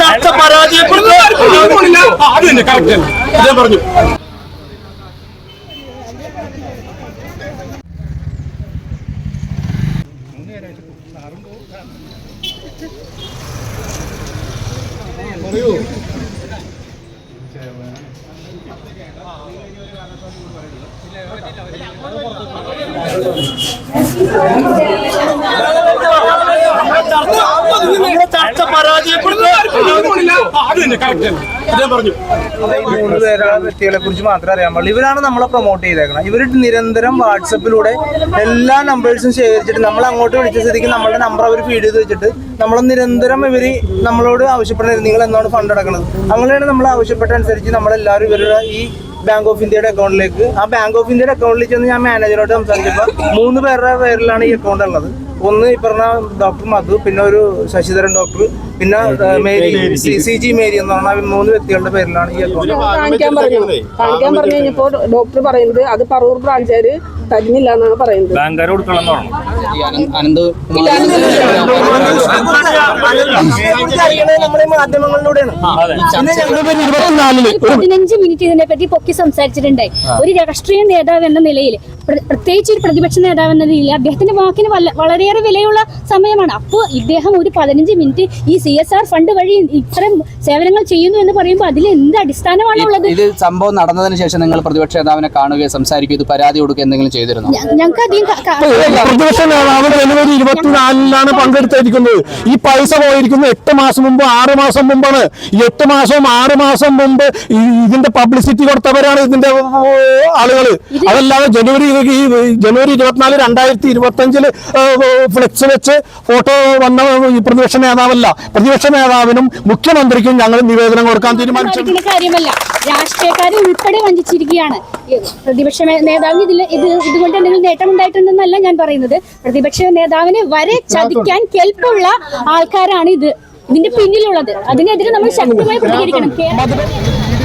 ചർച്ച പരാജയപ്പെടുന്നു അത് തന്നെ കറക്റ്റ് ഞാൻ പറഞ്ഞു ചർച്ച പരാജയപ്പെടുന്നു പേരെ വ്യക്തികളെ കുറിച്ച് മാത്രമേ അറിയാൻ പാടുള്ളൂ. ഇവരാണ് നമ്മളെ പ്രൊമോട്ട് ചെയ്തേക്കണം ഇവർ നിരന്തരം വാട്സപ്പിലൂടെ എല്ലാ നമ്പേഴ്സും ശേഖരിച്ചിട്ട് നമ്മൾ അങ്ങോട്ട് വിളിച്ച സ്ഥിതിക്ക് നമ്മളുടെ നമ്പർ അവർ ഫീഡ് ചെയ്ത് വെച്ചിട്ട് നമ്മൾ നിരന്തരം ഇവർ നമ്മളോട് ആവശ്യപ്പെടുന്നത് നിങ്ങൾ എന്നാണ് ഫണ്ട് അടക്കുന്നത് അങ്ങനെയാണ് നമ്മൾ ആവശ്യപ്പെട്ട അനുസരിച്ച് നമ്മളെല്ലാവരും ഇവരുടെ ഈ ബാങ്ക് ഓഫ് ഇന്ത്യയുടെ അക്കൗണ്ടിലേക്ക് ആ ബാങ്ക് ഓഫ് ഇന്ത്യയുടെ അക്കൗണ്ടിൽ ചെന്ന് ഞാൻ മാനേജറോട് സംസാരിച്ചപ്പോൾ മൂന്ന് പേരുടെ പേരിലാണ് ഈ അക്കൗണ്ട് ഉള്ളത്. ഒന്ന് ഈ പറഞ്ഞ ഡോക്ടർ മധു പിന്നെ ഒരു ശശിധരൻ ഡോക്ടർ പിന്നെ മേരി സി ജി മേരി എന്ന് പറഞ്ഞ മൂന്ന് വ്യക്തികളുടെ പേരിലാണ് ഈ കാണിക്കാൻ പറഞ്ഞു. കാണിക്കാൻ പറഞ്ഞു കഴിഞ്ഞപ്പോ ഡോക്ടർ പറയുന്നത് അത് പറവൂർ ബ്രാഞ്ചുകാര് തരുന്നില്ല എന്നാണ് പറയുന്നത് പതിനഞ്ച് മിനിറ്റ് ഇതിനെ പറ്റി പൊക്കി സംസാരിച്ചിട്ടുണ്ടായി. ഒരു രാഷ്ട്രീയ നേതാവ് എന്ന നിലയിൽ പ്രത്യേകിച്ച് ഒരു പ്രതിപക്ഷ നേതാവ് എന്ന രീതിയിൽ അദ്ദേഹത്തിന്റെ വാക്കിന് വളരെയേറെ വിലയുള്ള സമയമാണ്. അപ്പോൾ ഇദ്ദേഹം ഒരു പതിനഞ്ച് മിനിറ്റ് ഈ സി എസ് ആർ ഫണ്ട് വഴി ഇത്തരം സേവനങ്ങൾ ചെയ്യുന്നു എന്ന് പറയുമ്പോൾ അതിൽ എന്ത് അടിസ്ഥാനമാണ് ഉള്ളത് ഇത് സംഭവം നടന്നതിന് ശേഷം നിങ്ങൾ പ്രതിപക്ഷ നേതാവിനെ കാണുകയോ സംസാരിക്കുകയോ ഇത് പരാതി കൊടുക്കുക എന്തെങ്കിലും ചെയ്തിരുന്നു? ഞങ്ങൾക്ക് അധികം പ്രതിപക്ഷ നേതാവ് ജനുവരി ഇരുപത്തിനാലിലാണ് പങ്കെടുത്തിരിക്കുന്നത്. ഈ പൈസ പോയിരിക്കുന്നത് എട്ട് മാസം മുമ്പ് ആറ് മാസം മുമ്പാണ്. ഈ എട്ട് മാസവും ആറ് മാസം മുമ്പ് ഇതിന്റെ പബ്ലിസിറ്റി കൊടുത്തവരാണ് ഇതിന്റെ ആളുകൾ അതല്ലാതെ ജനുവരി ഈ ജനുവരി ഇരുപത്തിനാല് രണ്ടായിരത്തി ഇരുപത്തി അഞ്ചിൽ ഫ്ലെക്സ് വെച്ച് ഫോട്ടോ വന്ന പ്രതിപക്ഷ നേതാവല്ല. പ്രതിപക്ഷ നേതാവിനും മുഖ്യമന്ത്രിക്കും ഞങ്ങൾ നിവേദനം കൊടുക്കാൻ തീരുമാനിച്ചു. കാര്യമല്ല. രാഷ്ട്രീയക്കാരെ ഉൾപ്പെടെ വഞ്ചിച്ചിരിക്കുകയാണ്. പ്രതിപക്ഷ നേതാവിന് ഇതിൽ ഇത് ഇതുകൊണ്ട് എന്തെങ്കിലും നേട്ടം ഉണ്ടായിട്ടുണ്ടെന്നല്ല ഞാൻ പറയുന്നത്. പ്രതിപക്ഷ നേതാവിനെ വരെ ചതിക്കാൻ കെൽപ്പുള്ള ആൾക്കാരാണ് ഇത് ഇതിന്റെ പിന്നിലുള്ളത്. അതിനെതിരെ നമ്മൾ ശക്തമായി പ്രതികരിക്കണം.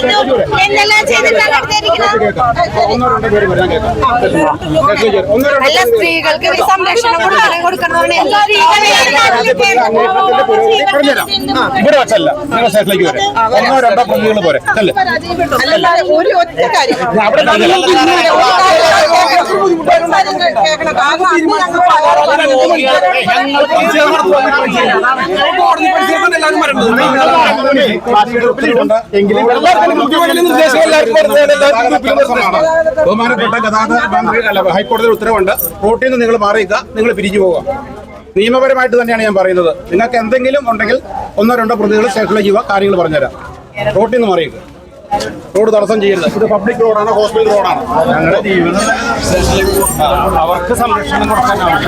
കിട്ടും എന്നെല്ലാം ചെയ്തിട്ടാണ് അല്ല സ്ത്രീകൾക്ക് ഒരു സംരക്ഷണം കൊടുക്കണം എല്ലാ ഇവിടെ വെച്ചല്ല നിങ്ങൾ സ്റ്റേഷനിലേക്ക് വരെ ഒന്നോ രണ്ടോ പ്രതികൾ പോരെ അല്ലേ ഒരു ഒറ്റ കാര്യം അവിടെ ബഹുമാനപ്പെട്ട ഗതാഗത മന്ത്രി അല്ല ഹൈക്കോടതിയുടെ ഉത്തരവുണ്ട് റോട്ടിൽ നിന്ന് നിങ്ങൾ മാറിയിക്കുക നിങ്ങൾ പിരിഞ്ഞു പോവുക നിയമപരമായിട്ട് തന്നെയാണ് ഞാൻ പറയുന്നത് നിങ്ങൾക്ക് എന്തെങ്കിലും ഉണ്ടെങ്കിൽ ഒന്നോ രണ്ടോ പ്രതികൾ സ്റ്റേഷനിലേക്ക് പോവുക കാര്യങ്ങൾ പറഞ്ഞുതരാം റോട്ടിൽ നിന്ന് മാറിയിക്കുക റോഡ് തടസ്സം ചെയ്യരുത് ഇത് പബ്ലിക് റോഡാണ് ഹോസ്പിറ്റൽ റോഡാണ് ഞങ്ങളുടെ ജീവിതം അവർക്ക് സംരക്ഷണം കൊടുക്കാനാണ്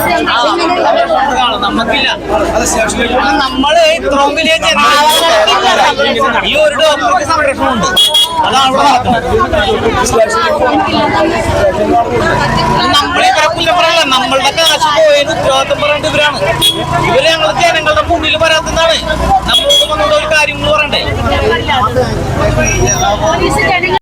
ഇത്രയും വലിയ ജനങ്ങൾ ഈ ഒരു ഡോക്ടർക്ക് അതാണ് അവിടെ നമ്മളുടെ കാശ് പോയതിന് ഉത്തരവാദിത്തം പറയേണ്ട ഇവരാണ്. ഇവർ ജനങ്ങളുടെ മുന്നിൽ വരാത്തതാണ് നമ്മളോട് വന്നിട്ട് ഒരു കാര്യങ്ങൾ പറയണ്ടേ?